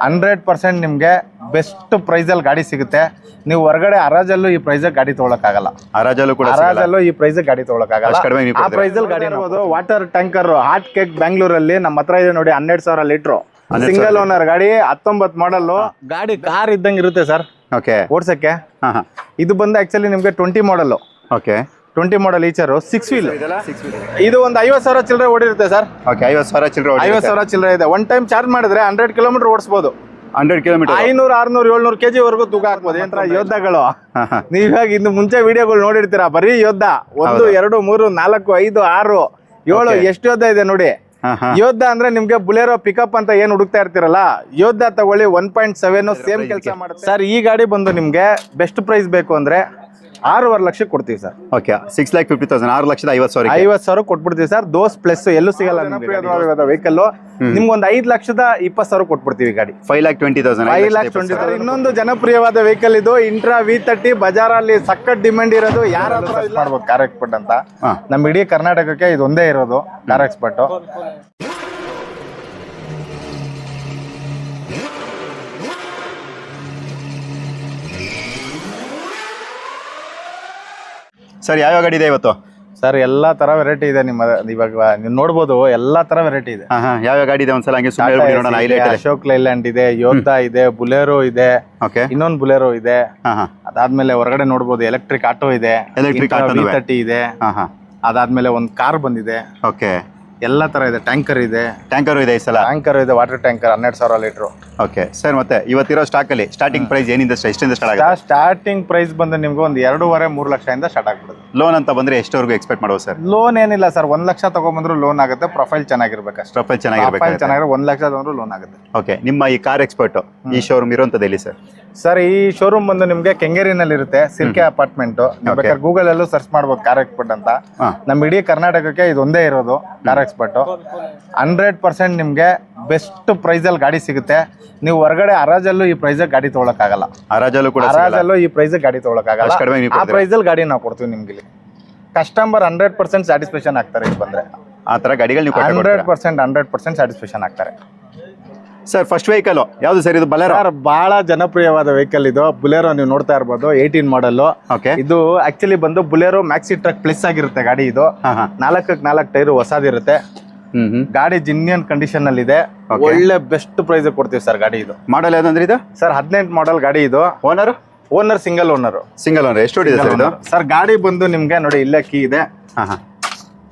Hundred percent ನಿಮಗೆ best ಪ್ರೈಸಲ್ಲಿ ಗಾಡಿ ಸಿಗುತ್ತೆ. ನೀವು ಹೊರಗಡೆ ಹರಾಜಲ್ಲೂ ಈ ಪ್ರೈಸಲ್ಲಿ ಗಾಡಿ ತೊಗೊಳಕ್ಕಾಗಲ್ಲ. ಹರಾಜಲ್ಲೂ ಕೂಡ. ಹರಾಜಲ್ಲೂ ಈ ಪ್ರೈಸಿಗೆ ಗಾಡಿ ತೊಗೊಳಕ್ಕಾಗಲ್ಲ. ಆ? ಪ್ರೈಸಲ್ಲಿ ಗಾಡಿ ಇರ್ಬೋದು. ವಾಟರ್ ಟ್ಯಾಂಕರ್ ಹಾಟ್ ಕೇಕ್ ಬೆಂಗಳೂರಲ್ಲಿ ನಮ್ಮ ಹತ್ರ ಇದೆ ನೋಡಿ ಹನ್ನೆರಡು ಸಾವಿರ ಲೀಟ್ರು. ಸಿಂಗಲ್ ಓನರ್ ಗಾಡಿ ಹತ್ತೊಂಬತ್ತು ಮಾಡಲ್ಲು ಗಾಡಿ ಕಾರ್ ಇದ್ದಂಗೆ ಇರುತ್ತೆ ಸರ್. ಓಕೆ ಓಡ್ಸಕ್ಕೆ. ಹಾಂ ಹಾಂ. ಇದು ಬಂದು ಆಕ್ಚುಲಿ ನಿಮಗೆ twenty model okay twenty model Eicher six wheel ಇದು ಒಂದು ಐವತ್ತು ಸಾವಿರ ಚಿಲ್ಲರೆ ಓಡಿರುತ್ತೆ ಸರ್. ಓಕೆ ಐವತ್ತು ಸಾವಿರ ಚಿಲ್ಲರೆ ಐವತ್ತು ಸಾವಿರ ಚಿಲ್ಲರೆ ಇದೆ. ಒನ್ ಟೈಮ್ ಚಾರ್ಜ್ ಮಾಡಿದ್ರೆ ಹಂಡ್ರೆಡ್ ಕಿಲೋಮೀಟರ್ ಓಡಿಸಬಹುದು ಹಂಡ್ರೆಡ್ ಕಿಲೋಮೀಟರ್ ಐನೂರು ಆರ್ನೂರು ಏಳ್ನೂರು ಕೆಜಿ ವರೆಗೂ ತೂಕ ಹಾಕ್ಬೋದು. ಏನಂತ ಯೋಧಗಳು ನೀವಾಗ ಇನ್ನು ಮುಂಚೆ ವಿಡಿಯೋಗಳು ನೋಡಿರ್ತೀರಾ? ಬರೀ ಯೋಧ ಒಂದು ಎರಡು ಮೂರು ನಾಲ್ಕು ಐದು ಆರು ಏಳು ಎಷ್ಟು ಯೋಧ ಇದೆ ನೋಡಿ. ಯೋಧ ಅಂದ್ರೆ ನಿಮ್ಗೆ ಬುಲೆರೋ ಪಿಕಪ್ ಅಂತ ಏನ್ ಹುಡುಕ್ತಾ ಇರ್ತೀರಲ್ಲ ಯೋಧ ತಗೊಳ್ಳಿ ಒನ್ ಪಾಯಿಂಟ್ ಸೆವೆನ್ ಸೇಮ್ ಕೆಲಸ ಮಾಡುತ್ತೆ. ಸರ್ ಈ ಗಾಡಿ ಬಂದು ನಿಮ್ಗೆ ಬೆಸ್ಟ್ ಪ್ರೈಸ್ ಬೇಕು ಅಂದ್ರೆ ಆರೂವರೆ ಲಕ್ಷ ಕೊಡ್ತೀವಿ sir. Okay six lakh fifty thousand ಆರು ಲಕ್ಷದ ಐವತ್ತು ಸಾವಿರ ಐವತ್ತು ಸಾವಿರ ಕೊಟ್ಬಿಡ್ತೀವಿ ಸರ್. ದೋಸ್ ಪ್ಲಸ್ ಎಲ್ಲೂ ಸಿಗಲ್ಲ ವೆಹಿಕಲ್ ನಿಮ್ಗೊಂದು ಐದ್ ಲಕ್ಷದ ಇಪ್ಪತ್ತು ಸಾವಿರ ಕೊಟ್ಬಿಡ್ತೀವಿ ಗಾಡಿ. Five lakh twenty thousand five lakh twenty ಇನ್ನೊಂದು ಜನಪ್ರಿಯವಾದ ವೆಹಿಕಲ್ ಇದು. ಇಂಟ್ರಾ ವಿ ತರ್ಟಿ ಬಜಾರಲ್ಲಿ ಸಕ್ಕತ್ ಡಿಮ್ಯಾಂಡ್ ಇರೋದು. ಯಾರು ಮಾಡ್ಬೋದು ಕಾರ್ ಎಕ್ಸ್ಪರ್ಟ್ ಅಂತ. ನಮ್ಮ ಇಡೀ ಕರ್ನಾಟಕಕ್ಕೆ ಇದು ಒಂದೇ ಇರೋದು ಕಾರ್ ಎಕ್ಸ್ಪರ್ಟ್ ಸರ್ ಯಾವ ಗಾಡಿ ಇದೆ ಇವತ್ತು? ಸರ್ ಎಲ್ಲಾ ತರ ವೆರೈಟಿ ಇದೆ ನಿಮ್ಮ ಇವಾಗ ನೀವು ನೋಡ್ಬೋದು ಎಲ್ಲಾ ತರ ವೆರೈಟಿ ಇದೆ. ಯಾವ ಗಾಡಿ ಇದೆ ಒಂದ್ಸಲ ಹಂಗೆ ಸುಮ್ಮನೆ ಹೇಳ್ಬಿಡಿ ನೋಡೋಣ ಹೈಲೈಟ್ ಅಲ್ಲಿ. ಅಶೋಕ್ ಲೈಲ್ಯಾಂಡ್ ಇದೆ ಯೋಧಾ ಇದೆ ಬುಲೆರೋ ಇದೆ ಓಕೆ ಇನ್ನೊಂದು ಬುಲೆರೋ ಇದೆ. ಹಾ ಹಾ. ಅದಾದ್ಮೇಲೆ ಹೊರಗಡೆ ನೋಡ್ಬೋದು ಎಲೆಕ್ಟ್ರಿಕ್ ಆಟೋ ಇದೆ ಎಲೆಕ್ಟ್ರಿಕ್ auto ನುವೆ. ತರ್ಟಿ ಇದೆ. ಹಾ ಹಾ. ಅದಾದ್ಮೇಲೆ ಒಂದು ಕಾರ್ ಬಂದಿದೆ. ಓಕೆ ಎಲ್ಲ ತರ ಇದೆ. ಟ್ಯಾಂಕರ್ ಇದೆ. ಟ್ಯಾಂಕರ್ ಇದೆ ಈ ಸಲ? ಟ್ಯಾಂಕರ್ ಇದೆ ವಾಟರ್ ಟ್ಯಾಂಕರ್ ಹನ್ನೆರಡು ಸಾವಿರ ಲೀಟರ್ ಓಕೆ ಸರ್ ಮತ್ತೆ ಇವತ್ತಿರೋ ಸ್ಟಾಕ್ ಅಲ್ಲಿ ಸ್ಟಾರ್ಟಿಂಗ್ ಪ್ರೈಸ್ ಏನಿಂದ ಎಷ್ಟಿಂದ ಸ್ಟಾರ್ಟ್ ಆಗುತ್ತೆ? ಸ್ಟಾರ್ಟಿಂಗ್ ಪ್ರೈಸ್ ಬಂದು ನಿಮ್ಗೆ ಒಂದು ಎರಡೂವರೆ ಮೂರು ಲಕ್ಷದಿಂದ ಸ್ಟಾರ್ಟ್ ಆಗ್ಬಿಡುತ್ತೆ. ಲೋನ್ ಅಂತ ಬಂದ್ರೆ ಎಷ್ಟವರೆಗೂ ಎಕ್ಸ್ಪೆಕ್ಟ್ ಮಾಡುವ ಸರ್ ಲೋನ್ ಏನಿಲ್ಲ ಸರ್ ಒಂದ್ ಲಕ್ಷ ತಗೊಂಬಂದ್ರು ಲೋನ್ ಆಗುತ್ತೆ. ಪ್ರೊಫೈಲ್ ಚೆನ್ನಾಗಿರ್ಬೇಕು ಅಷ್ಟೇ ಪ್ರೊಫೈಲ್ ಪ್ರೊಫೈಲ್ ಚೆನ್ನಾಗಿರ್ಬೇಕು ಚೆನ್ನಾಗಿರೋ ಒಂದ್ ಲಕ್ಷ ತಗೊಂಡ್ರು ಲೋನ್ ಆಗುತ್ತೆ. ಓಕೆ ನಿಮ್ಮ ಈ ಕಾರ್ ಎಕ್ಸ್ಪರ್ಟ್ ಈ ಶೋರೂಮ್ ಇರುವಂತದ್ದು ಎಲ್ಲಿ ಸರ್ ಸರ್ ಈ ಶೋರೂಮ್ ಬಂದು ನಿಮ್ಗೆ ಕೆಂಗೇರಿನಲ್ಲಿ ಇರುತ್ತೆ ಸಿರ್ಕೆ ಅಪಾರ್ಟ್ಮೆಂಟ್ ಬೇಕಾದ್ರೆ ಗೂಗಲ್ ಅಲ್ಲೂ ಸರ್ಚ್ ಮಾಡ್ಬೋದು ಕಾರ್ ಎಕ್ಸ್ಪರ್ಟ್ ಅಂತ. ನಮ್ಮ ಇಡೀ ಕರ್ನಾಟಕಕ್ಕೆ ಇದು ಒಂದೇ ಇರೋದು ಕಾರ್ ಎಕ್ಸ್ಪರ್ಟ್ ಹಂಡ್ರೆಡ್ ಪರ್ಸೆಂಟ್ ನಿಮ್ಗೆ ಬೆಸ್ಟ್ ಪ್ರೈಸಲ್ಲಿ ಗಾಡಿ ಸಿಗುತ್ತೆ. ನೀವು ಹೊರಗಡೆ ಹರಾಜಲ್ಲೂ ಈ ಪ್ರೈಸಿಗೆ ಗಾಡಿ ತೊಗೊಳಕ್ಕಾಗಲ್ಲ. ಹರಾಜಲ್ಲೂ ಕೂಡ. ಹರಾಜಲ್ಲೂ ಈ ಪ್ರೈಸಿಗೆ ಗಾಡಿ ತೊಗೊಳಕ್ಕಾಗಲ್ಲ. ಆಗಲ್ಲ ನೀವು ಆ ಪ್ರೈಸ್ ಪ್ರೈಸಲ್ಲಿ ಗಾಡಿ ನಾವು ಕೊಡ್ತೀವಿ ನಿಮ್ಗೆ ಇಲ್ಲಿ. ಕಸ್ಟಮರ್ ಹಂಡ್ರೆಡ್ ಪರ್ಸೆಂಟ್ ಸ್ಯಾಟಿಸ್ಫ್ಯಾಕ್ಷನ್ ಆಗ್ತಾರೆ ಇಲ್ಲಿ ಬಂದ್ರೆ. ಆ ತರ ಗಾಡಿಗಳು ನೀವು hundred? Percent hundred percent satisfaction ಆಗ್ತಾರೆ. ಸರ್ ಫಸ್ಟ್ ವೆಹಿಕಲ್ ಯಾವ್ದು ಸರ್ ಇದು ಬಲೇರೋ ಸರ್ ಬಹಳ ಜನಪ್ರಿಯವಾದ ವೆಹಿಕಲ್ ಇದು. ಬುಲೆರೋ ನೀವು ನೋಡ್ತಾ ಇರ್ಬೋದು ಏಯ್ಟೀನ್ ಮಾಡಲ್ ಓಕೆ ಇದು ಆಕ್ಚುಲಿ ಬಂದು ಬುಲೆರೋ ಮ್ಯಾಕ್ಸಿ ಟ್ರಕ್ ಪ್ಲಸ್ ಆಗಿರುತ್ತೆ ಗಾಡಿ ಇದು. ನಾಲ್ಕಕ್ಕೆ ನಾಲ್ಕು ಟೈರ್ ಹೊಸದಿರುತ್ತೆ. ಗಾಡಿ ಜಿನ್ಯನ್ ಕಂಡೀಷನ್ ಅಲ್ಲಿ ಇದೆ. ಒಳ್ಳೆ ಬೆಸ್ಟ್ ಪ್ರೈಸ್ ಕೊಡ್ತೀವಿ ಸರ್ ಗಾಡಿ ಇದು. ಮಾಡಲ್ ಯಾವ್ದಂದ್ರೆ ಇದು? ಸರ್ ಹದಿನೆಂಟು ಮಾಡಲ್ ಗಾಡಿ ಇದು. Owner owner single owner single owner ಎಷ್ಟು ಹೊಡಿದೆ ಸರ್ ಇದು? ಸರ್ ಗಾಡಿ ಬಂದು ನಿಮ್ಗೆ ನೋಡಿ ಇಲ್ಲೇ ಕೀ ಇದೆ.